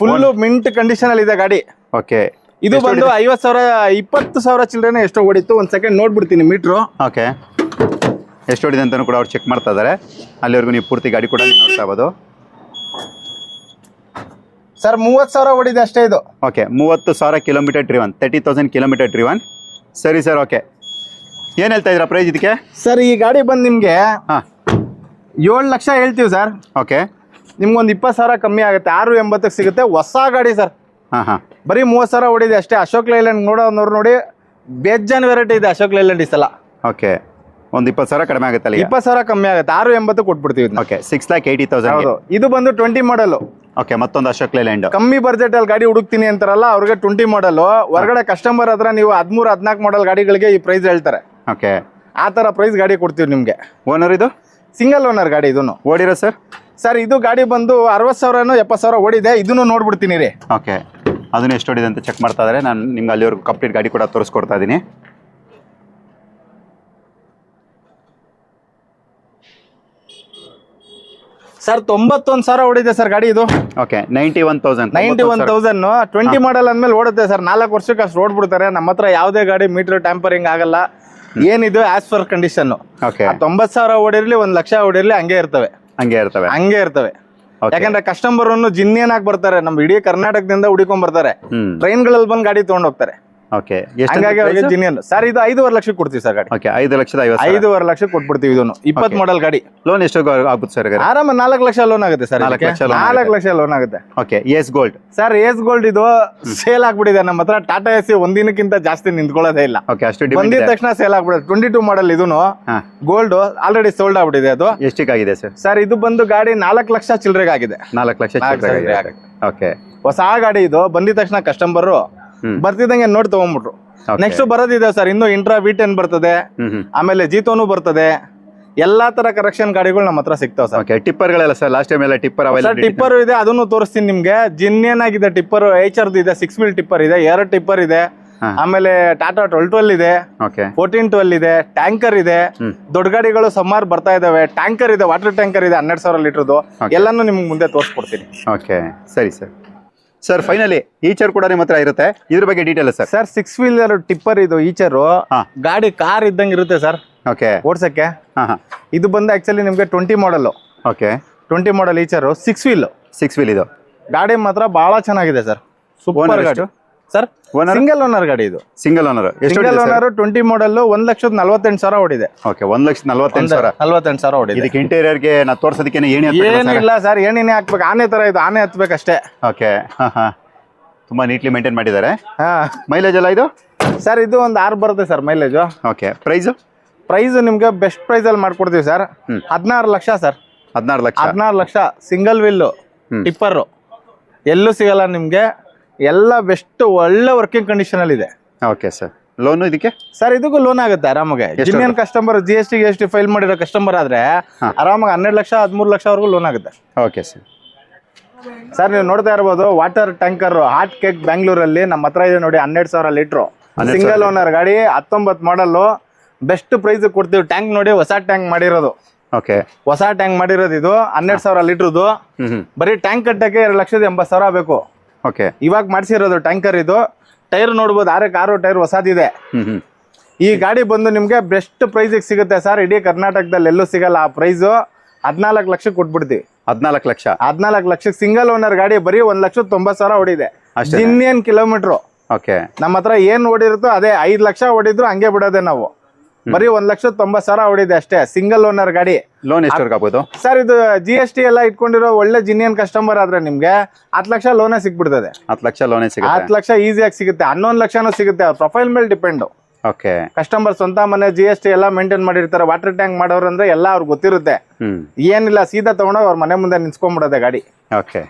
ಫುಲ್ ಮಿಂಟ್ ಕಂಡೀಷನ್ ಅಲ್ಲಿ ಇದೆ ಗಾಡಿ. ಓಕೆ ಇದು ಬಂದು ಐವತ್ ಸಾವಿರ ಇಪ್ಪತ್ತು ಸಾವಿರ ಚಿಲ್ಲರೆನೆ ಎಷ್ಟು ಓಡಿತ್ತು. ಒಂದ್ ಸೆಕೆಂಡ್ ನೋಡ್ಬಿಡ್ತೀನಿ ಮೀಟ್ರು. ಓಕೆ. ಎಷ್ಟು ಹೊಡಿದೆ ಅಂತ ಕೂಡ ಅವ್ರು ಚೆಕ್ ಮಾಡ್ತಾ ಇದ್ದಾರೆ ಅಲ್ಲಿವರೆಗೂ ನೀವು ಪೂರ್ತಿ ಗಾಡಿ ಕೂಡ ನೀವು ನೋಡ್ತಾ ಇರ್ಬೋದು ಸರ್ ಮೂವತ್ತು ಸಾವಿರ ಓಡಿದೆ ಅಷ್ಟೇ ಇದು. ಓಕೆ ಮೂವತ್ತು ಸಾವಿರ kilometre driven thirty thousand kilometre driven ಸರಿ ಸರ್ ಓಕೆ. ಏನು ಹೇಳ್ತಾ ಇದ್ದೀರಾ ಪ್ರೈಸ್ ಇದಕ್ಕೆ? ಸರ್ ಈ ಗಾಡಿ ಬಂದು ನಿಮ್ಗೆ ಹಾಂ. ಏಳು ಲಕ್ಷ ಹೇಳ್ತೀವಿ ಸರ್. ಓಕೆ. ನಿಮ್ಗೊಂದು ಇಪ್ಪತ್ತು ಸಾವಿರ ಕಮ್ಮಿ ಆಗುತ್ತೆ. ಆರು ಎಂಬತ್ತಕ್ಕೆ ಸಿಗುತ್ತೆ. ಹೊಸ ಗಾಡಿ ಸರ್. ಹಾಂ ಹಾಂ. ಬರೀ ಮೂವತ್ತು ಸಾವಿರ ಓಡಿದೆ ಅಷ್ಟೇ. ಅಶೋಕ್ ಲೈಲ್ಯಾಂಡ್ ನೋಡೋನವ್ರು ನೋಡಿ ಬೇಜಾನ್ ವೆರೈಟಿ ಇದೆ ಅಶೋಕ್ ಲೈಲ್ಯಾಂಡ್ ಈ ಸಲ. ಓಕೆ. ಒಂದು ಇಪ್ಪತ್ತು ಸಾವಿರ ಕಡಿಮೆ ಆಗುತ್ತೆ ಅಲ್ಲಿ ಇಪ್ಪತ್ತು ಸಾವಿರ ಕಮ್ಮಿ ಆಗುತ್ತೆ. ಆರು ಎಂಬತ್ತು ಕೊಟ್ಬಿಡ್ತೀವಿ ಇದನ್ನ. Okay six lakh eighty thousand ಹೌದು. ಇದು ಬಂದು ಟ್ವೆಂಟಿ ಮಾಡಲು ಓಕೆ ಮತ್ತೊಂದು ಅಶೋಕ್ ಲೈಲ್ಯಾಂಡ್. ಕಮ್ಮಿ ಬಜೆಟ್ ಅಲ್ಲಿ ಗಾಡಿ ಹುಡುಕ್ತೀನಿ ಅಂತಾರಲ್ಲ ಅವ್ರಿಗೆ ಟ್ವೆಂಟಿ ಮಾಡಲ್ ಹೊರಗಡೆ ಕಸ್ಟಮರ್ ಹತ್ರ ನೀವು ಹದಿಮೂರು ಹದಿನಾಲ್ಕು ಮಾಡಲ್ ಗಾಡಿಗಳಿಗೆ ಈ ಪ್ರೈಸ್ ಹೇಳ್ತಾರೆ. ಓಕೆ. ಆ ಥರ ಪ್ರೈಸ್ ಗಾಡಿ ಕೊಡ್ತೀವಿ ನಿಮಗೆ. ಓನರ್ ಇದು? ಸಿಂಗಲ್ ಓನರ್ ಗಾಡಿ ಇದನ್ನು ಓಡಿರೋ ಸರ್ ಸರ್ ಇದು ಗಾಡಿ ಬಂದು ಅರವತ್ತು ಸಾವಿರನೋ ಎಪ್ಪತ್ತು ಸಾವಿರ ಓಡಿದೆ ಇದನ್ನು ನೋಡ್ಬಿಡ್ತೀನಿ ರೀ. ಓಕೆ. ಅದನ್ನು ಎಷ್ಟು ಹೊಡಿದೆ ಅಂತ ಚೆಕ್ ಮಾಡ್ತಾ ಇದ್ದಾರೆ ನಾನು ನಿಮ್ಗೆ ಅಲ್ಲಿವರೆಗೂ ಕಂಪ್ಲೀಟ್ ಗಾಡಿ ಕೂಡ ತೋರಿಸ್ಕೊಡ್ತಾ ಇದ್ದೀನಿ. ಸರ್ ತೊಂಬತ್ತೊಂದು ಸಾವಿರ ಓಡಿದೆ ಸರ್ ಗಾಡಿ ಇದು. Okay ninety one thousand ninety one thousand twenty model ಅಂದ್ಮೇಲೆ ಓಡುತ್ತೆ ಸರ್. ನಾಲ್ಕು ವರ್ಷಕ್ಕೆ ಅಷ್ಟು ಓಡ್ಬಿಡ್ತಾರೆ ನಮ್ಮ ಹತ್ರ ಯಾವುದೇ ಗಾಡಿ ಮೀಟರ್ ಟ್ಯಾಂಪರಿಂಗ್ ಆಗಲ್ಲ. ಏನಿದು ಆಸ್ ಫರ್ ಕಂಡೀಷನ್ ಓಕೆ ತೊಂಬತ್ತು ಸಾವಿರ ಓಡಿರ್ಲಿ ಒಂದು ಲಕ್ಷ ಓಡಿರ್ಲಿ ಹಂಗೆ ಇರ್ತವೆ. ಹಂಗೆ ಇರ್ತವೆ. ಹಂಗೆ ಇರ್ತವೆ. ಯಾಕಂದ್ರೆ ಕಸ್ಟಮರ್ ಅನ್ನು ಜಿನ್ನಿಯನಾಗಿ ಬರ್ತಾರೆ ನಮ್ಮ ಇಡೀ ಕರ್ನಾಟಕದಿಂದ ಹುಡಿಕೊಂಡ್ ಬರ್ತಾರೆ. ಟ್ರೈನ್ಗಳಲ್ಲಿ ಬಂದ್ ಗಾಡಿ ತಗೊಂಡ್ ಹೋಗ್ತಾರೆ. ಓಕೆ ಹಂಗಾಗಿ ಅವ್ರಿಗೆ ಜಿನಿಯಲ್ ಸರ್ ಇದು ಐದೂವರೆ ಲಕ್ಷಕ್ಕೆ ಕೊಡ್ತೀವಿ ಸರ್ ಗಾಡಿ. ಓಕೆ ಐದು ಲಕ್ಷದ ಐವತ್ತು ಐದುವರೆ ಲಕ್ಷಕ್ಕೆ ಕೊಟ್ಬಿಡ್ತೀವಿ ಇದನ್ನು. ಇಪ್ಪತ್ ಮಾಡಲ್ ಗಾಡಿ. ಲೋನ್ ಎಷ್ಟು ಆಗುತ್ತೆ ಸರ್ ಆರಾಮ ನಾಲ್ಕು ಲಕ್ಷ ಲೋನ್ ಆಗುತ್ತೆ ಸರ್ ನಾಲ್ಕು ಲಕ್ಷ ನಾಲ್ಕು ಲಕ್ಷ ಲೋನ್ ಆಗುತ್ತೆ. Okay Ace gold sir Ace gold ಇದು ಸೇಲ್ ಆಗ್ಬಿಟ್ಟಿದೆ. ನಮ್ಮ ಹತ್ರ ಟಾಟಾ ಎಸ್ ಒಂದಿನಕ್ಕಿಂತ ಜಾಸ್ತಿ ನಿಂತ್ಕೊಳ್ಳೋದೇ ಇಲ್ಲ. ಓಕೆ ಅಷ್ಟು ಬಂದಿದ ತಕ್ಷಣ ಸೇಲ್ ಆಗ್ಬಿಡುತ್ತೆ. ಟ್ವೆಂಟಿ ಟೂ ಮಾಡಲ್ ಇದನ್ನು ಗೋಲ್ಡ್ ಆಲ್ರೆಡಿ ಸೋಲ್ಡ್ ಆಗ್ಬಿಟ್ಟಿದೆ ಅದು. ಎಷ್ಟಿಗಾಗಿದೆ ಸರ್ ಸರ್ ಇದು ಬಂದು ಗಾಡಿ ನಾಲ್ಕು ಲಕ್ಷ ಚಿಲ್ಲರೆಗೆ ಆಗಿದೆ ನಾಲ್ಕು ಲಕ್ಷ ಚಿಲ್ಲರೆ ಓಕೆ ಹೊಸ ಗಾಡಿ ಇದು. ಬಂದಿದ ತಕ್ಷಣ ಕಸ್ಟಮರ್ ಹ್ಮ್. ಬರ್ತಿದ್ದಂಗೆ ನೋಡಿ ತಗೊಂಡ್ಬಿಟ್ರು. ನೆಕ್ಸ್ಟ್ ಬರೋದಿದೆ ಸರ್ ಇನ್ನು ಇಂಟ್ರಾ ವಿ ಟೆನ್ ಬರ್ತದೆ. ಆಮೇಲೆ ಜೀತೋನು ಬರ್ತದೆ. ಎಲ್ಲಾ ತರ ಕರೆಕ್ಷನ್ ಗಾಡಿಗಳು ನಮ್ಮ ಹತ್ರ ಸಿಗ್ತಾವ ಸರ್ ಓಕೆ ಟಿಪ್ಪರ್ಗಳೆಲ್ಲ ಸರ್ ಲಾಸ್ಟ್ ಟೈಮ್ ಎಲ್ಲ ಟಿಪ್ಪರ್ ಸರ್ ಟಿಪ್ಪರ್ ಇದೆ ಅದನ್ನು ತೋರಿಸ್ತೀನಿ ನಿಮ್ಗೆ. ಜಿನ್ನೇನಾಗಿದೆ ಟಿಪ್ಪರ್ ಆರ್ ಇದೆ ಸಿಕ್ಸ್ ಮಿಲ್ ಟಿಪ್ಪರ್ ಇದೆ ಎರಡು ಟಿಪ್ಪರ್ ಇದೆ. ಆಮೇಲೆ ಟಾಟಾ ಟ್ವೆಲ್ ಟ್ವೆಲ್ ಇದೆ. ಓಕೆ ಫೋರ್ಟೀನ್ ಟ್ವೆಲ್ ಇದೆ ಟ್ಯಾಂಕರ್ ಇದೆ. ದೊಡ್ಡ ಗಾಡಿಗಳು ಸುಮಾರು ಬರ್ತಾ ಇದಾವೆ. ಟ್ಯಾಂಕರ್ ಇದೆ ವಾಟರ್ ಟ್ಯಾಂಕರ್ ಇದೆ ಹನ್ನೆರಡು ಸಾವಿರ ಲೀಟರ್ದು. ಎಲ್ಲಾನು ನಿಮ್ಗೆ ಮುಂದೆ ತೋರಿಸ್ಕೊಡ್ತೀನಿ. ಓಕೆ ಸರಿ ಸರ್ ಸರ್ ಫೈನಲಿ ಈಚರ್ ಕೂಡ ನಿಮ್ಮ ಹತ್ರ ಇರುತ್ತೆ. ಇದ್ರ ಬಗ್ಗೆ detail sir sir six wheeler tipper ಇದು ಈಚರು. ಗಾಡಿ ಕಾರ್ ಇದ್ದಂಗೆ ಇರುತ್ತೆ ಸರ್ ಓಕೆ ಓಡ್ಸಕ್ಕೆ. ಇದು ಬಂದು ಆಕ್ಚುಲಿ ನಿಮ್ಗೆ twenty model okay twenty model Eicher six wheel six wheel ಇದು. ಗಾಡಿ ಮಾತ್ರ ಬಹಳ ಚೆನ್ನಾಗಿದೆ ಸರ್ ಸೂಪರ್ ಗಾಡಿ? ಸರ್? ಸಿಂಗಲ್ ಓನರ್ ಗಾಡಿ ಇದು. Single owner single owner twenty model ಒಂದ್ ಲಕ್ಷದ ನಲ್ವತ್ತೆಂಟು ಸಾವಿರ ಹೊಡಿದೆ ಓಕೆ ಒಂದ್ ಲಕ್ಷದ ನಲ್ವತ್ತೆಂಟು ಸಾವಿರ. ನಲ್ವತ್ತೆಂಟು ಸಾವಿರ ಹೊಡಿದೆ ಇದಕ್ಕೆ ಇಂಟೀರಿಯರ್ಗೆ ನಾ ತೋರ್ಸೋದಕ್ಕೆ ಏಣಿ ಏನಿಲ್ಲ ಸರ್ ಏನೇನೇ ಹಾಕ್ಬೇಕು ಆನೆ ತರ ಇದು ಆನೆ ಹತ್ಬೇಕಷ್ಟೇ. ಓಕೆ ಹಾಂ ಹಾಂ. ತುಂಬ ನೀಟ್ಲಿ ಮೇಂಟೈನ್ ಮಾಡಿದ್ದಾರೆ. ಹಾ. ಮೈಲೇಜ್ ಎಲ್ಲ ಇದು? ಸರ್ ಇದು ಒಂದು ಆರು ಬರುತ್ತೆ sir mileage okay price price ನಿಮ್ಗೆ ಬೆಸ್ಟ್ ಪ್ರೈಸ್ ಅಲ್ಲಿ ಮಾಡ್ಕೊಡ್ತೀವಿ ಸರ್. ಹದಿನಾರು ಲಕ್ಷ ಸರ್. ಹದಿನಾರು ಲಕ್ಷ. ಹದಿನಾರು ಲಕ್ಷ ಸಿಂಗಲ್ ವಿಲ್ಲು. ಟಿಪ್ಪರು ಎಲ್ಲೂ ಸಿಗಲ್ಲ ನಿಮ್ಗೆ. ಎಲ್ಲ ಬೆಸ್ಟ್ ಒಳ್ಳೆ ವರ್ಕಿಂಗ್ ಕಂಡೀಷನ್ ಅಲ್ಲಿ ಇದೆ. ಓಕೆ ಸರ್ ಲೋನ್ ಇದಕ್ಕೆ? ಸರ್ ಇದಕ್ಕೂ ಲೋನ್ ಆಗುತ್ತೆ ಆರಾಮಾಗಿ. Genuine customer G S T S T file ಮಾಡಿರೋ ಕಸ್ಟಮರ್ ಆದ್ರೆ. ಆರಾಮಾಗಿ ಹನ್ನೆರಡು ಲಕ್ಷ ಹದಿಮೂರು ಲಕ್ಷವರೆಗೂ ಲೋನ್ ಆಗುತ್ತೆ. ಓಕೆ ಸರ್ ಸರ್ ನೀವು ನೋಡ್ತಾ ಇರ್ಬೋದು ವಾಟರ್ ಟ್ಯಾಂಕರ್ ಹಾಟ್ ಕೇಕ್ ಬ್ಯಾಂಗ್ಳೂರಲ್ಲಿ ನಮ್ಮ ಹತ್ರ ಇದೆ ನೋಡಿ ಹನ್ನೆರಡು ಸಾವಿರ ಲೀಟ್ರು ಸಿಂಗಲ್ ಓನರ್ ಗಾಡಿ ಹತ್ತೊಂಬತ್ತು ಮಾಡಲ್ಲು ಬೆಸ್ಟ್ ಪ್ರೈಸ್ ಕೊಡ್ತೀವಿ. ಟ್ಯಾಂಕ್ ನೋಡಿ ಹೊಸ ಟ್ಯಾಂಕ್ ಮಾಡಿರೋದು. ಓಕೆ ಹೊಸ ಟ್ಯಾಂಕ್ ಮಾಡಿರೋದು ಇದು ಹನ್ನೆರಡು ಸಾವಿರ ಲೀಟ್ರದು ಬರೀ ಟ್ಯಾಂಕ್ ಕಟ್ಟಕ್ಕೆ ಎರಡು ಲಕ್ಷದ ಎಂಬತ್ತು ಸಾವಿರ ಬೇಕು. ಓಕೆ. ಇವಾಗ ಮಾಡಿಸಿರೋದು ಟ್ಯಾಂಕರ್ ಇದು. ಟೈರ್ ನೋಡ್ಬೋದು ಆರೇ ಕಾರು ಟೈರ್ ಹೊಸದಿದೆ. ಈ ಗಾಡಿ ಬಂದು ನಿಮಗೆ ಬೆಸ್ಟ್ ಪ್ರೈಸಿಗೆ ಸಿಗುತ್ತೆ ಸರ್. ಇಡೀ ಕರ್ನಾಟಕದಲ್ಲಿ ಎಲ್ಲೂ ಸಿಗಲ್ಲ ಆ ಪ್ರೈಸು ಹದಿನಾಲ್ಕು ಲಕ್ಷಕ್ಕೆ ಕೊಟ್ಬಿಡ್ತೀವಿ. ಹದಿನಾಲ್ಕು ಲಕ್ಷ. ಹದಿನಾಲ್ಕು ಲಕ್ಷಕ್ಕೆ ಸಿಂಗಲ್ ಓನರ್ ಗಾಡಿ ಬರೀ ಒಂದು ಲಕ್ಷ ತೊಂಬತ್ತು ಸಾವಿರ ಓಡಿದೆ. ಇನ್ನೇನ್ ಕಿಲೋಮೀಟ್ರು ಓಕೆ. ನಮ್ಮ ಹತ್ರ ಏನು ಓಡಿರುತ್ತೋ ಅದೇ ಐದು ಲಕ್ಷ ಓಡಿದ್ರು ಹಂಗೆ ಬಿಡೋದೆ ನಾವು. ಬರೀ ಒಂದ್ ಲಕ್ಷದ ತೊಂಬತ್ ಸಾವಿರ ಹೊಡಿದೆ ಅಷ್ಟೇ ಸಿಂಗಲ್ ಓನರ್ ಗಾಡಿ. ಲೋನ್ ಎಷ್ಟು ಆಗ್ಬೋದು ಸರ್ ಇದು ಜಿ ಎಸ್ ಟಿ ಎಲ್ಲ ಇಟ್ಕೊಂಡಿರೋ ಒಳ್ಳೆ ಜಿನಿಯನ್ ಕಸ್ಟಮರ್ ಆದ್ರೆ ನಿಮ್ಗೆ ಹತ್ತು ಲಕ್ಷ ಲೋನೇ ಸಿಕ್ಬಿಡ್ತದೆ ಹತ್ತು ಲಕ್ಷ ಲೋನೇ ಸಿಗುತ್ತೆ. ಹತ್ತು ಲಕ್ಷ ಈಸಿಯಾಗಿ ಸಿಗುತ್ತೆ ಹನ್ನೊಂದು ಲಕ್ಷನೂ ಸಿಗುತ್ತೆ ಅವ್ರ ಪ್ರೊಫೈಲ್ ಮೇಲೆ ಡಿಪೆಂಡ್ ಓಕೆ ಕಸ್ಟಮರ್ ಸ್ವಂತ ಮನೆ ಜಿ ಎಸ್ ಟಿ ಎಲ್ಲ ಮೇಂಟೈನ್ ಮಾಡಿರ್ತಾರೆ ವಾಟರ್ ಟ್ಯಾಂಕ್ ಮಾಡೋರು ಅಂದ್ರೆ ಎಲ್ಲ ಅವ್ರಿಗೆ ಗೊತ್ತಿರುತ್ತೆ. ಏನಿಲ್ಲ ಸೀದಾ ತಗೊಂಡೋಗಿ ಅವ್ರ ಮನೆ ಮುಂದೆ ನಿಂತ್ಕೊಂಡ್ಬಿಡೋದೆ ಗಾಡಿ. ಓಕೆ